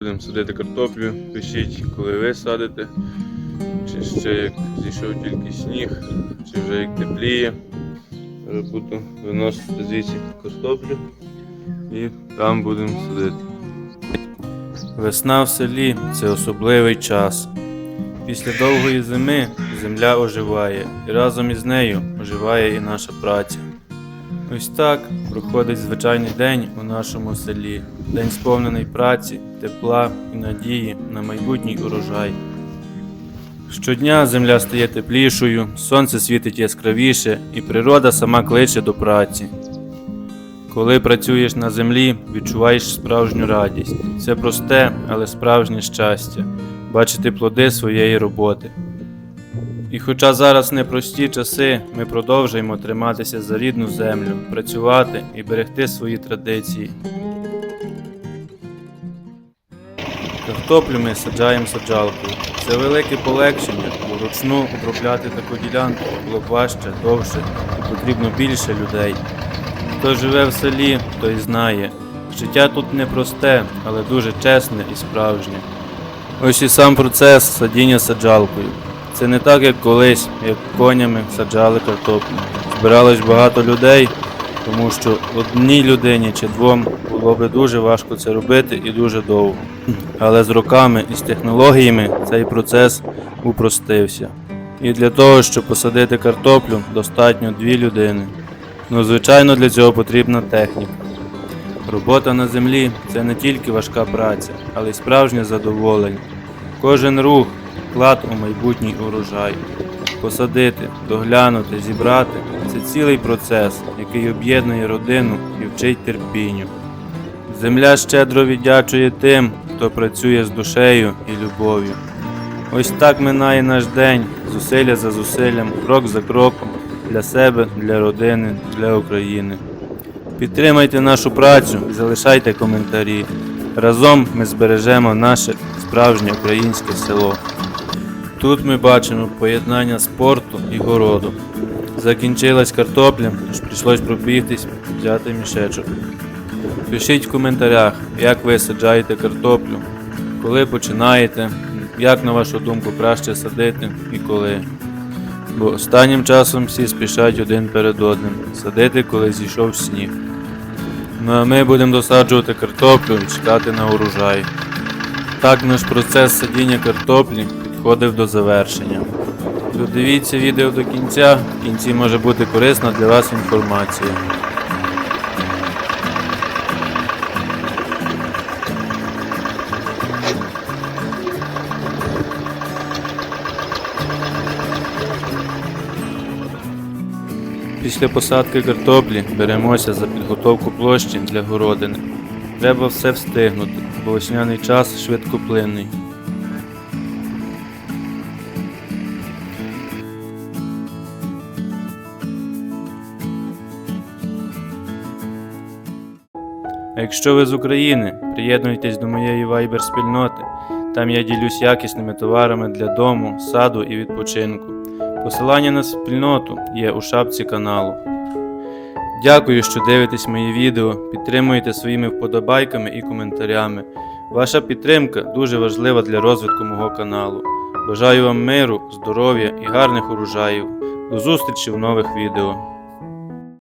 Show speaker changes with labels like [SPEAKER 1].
[SPEAKER 1] Будемо садити картоплю, пишіть, коли ви садите, чи ще як зійшов тільки сніг, чи вже як тепліє. Зараз буду виносити звідси картоплю і там будемо садити. Весна в селі це особливий час. Після довгої зими земля оживає, і разом із нею оживає і наша праця. Ось так проходить звичайний день у нашому селі. День сповнений праці, тепла і надії на майбутній урожай. Щодня земля стає теплішою, сонце світить яскравіше, і природа сама кличе до праці. Коли працюєш на землі, відчуваєш справжню радість. Це просте, але справжнє щастя бачити плоди своєї роботи. І хоча зараз непрості часи, ми продовжуємо триматися за рідну землю, працювати і берегти свої традиції. Картоплю ми саджаємо саджалкою. Це велике полегшення, бо вручну обробляти таку ділянку було важче, довше і потрібно більше людей. Хто живе в селі, той знає. Життя тут непросте, але дуже чесне і справжнє. Ось і сам процес садіння саджалкою. Це не так, як колись, як конями саджали картоплю. Збиралось багато людей, тому що одній людині чи двом було би дуже важко це робити і дуже довго. Але з роками і з технологіями цей процес упростився. І для того, щоб посадити картоплю, достатньо дві людини. Ну, звичайно, для цього потрібна техніка. Робота на землі це не тільки важка праця, але й справжнє задоволення. Кожен рух вклад у майбутній урожай. Посадити, доглянути, зібрати це цілий процес, який об'єднує родину і вчить терпінню. Земля щедро віддячує тим, хто працює з душею і любов'ю. Ось так минає наш день, зусилля за зусиллям, крок за кроком, для себе, для родини, для України. Підтримайте нашу працю і залишайте коментарі. Разом ми збережемо наше справжнє українське село. Тут ми бачимо поєднання спорту і городу. Закінчилась картопля, тож прийшлось пробігтись, взяти мішечок. Пишіть в коментарях, як ви саджаєте картоплю, коли починаєте, як на вашу думку краще садити і коли. Бо останнім часом всі спішать один перед одним садити, коли зійшов сніг. Ну а ми будемо досаджувати картоплю і чекати на урожай. Так наш процес садіння картоплі підходив до завершення. Додивіться відео до кінця, в кінці може бути корисна для вас інформація. Після посадки картоплі беремося за підготовку площі для городини. Треба все встигнути, бо весняний час швидкоплинний. А якщо ви з України, приєднуйтесь до моєї Viber спільноти. Там я ділюсь якісними товарами для дому, саду і відпочинку. Посилання на спільноту є у шапці каналу. Дякую, що дивитесь мої відео, підтримуєте своїми вподобайками і коментарями. Ваша підтримка дуже важлива для розвитку мого каналу. Бажаю вам миру, здоров'я і гарних урожаїв. До зустрічі в нових відео.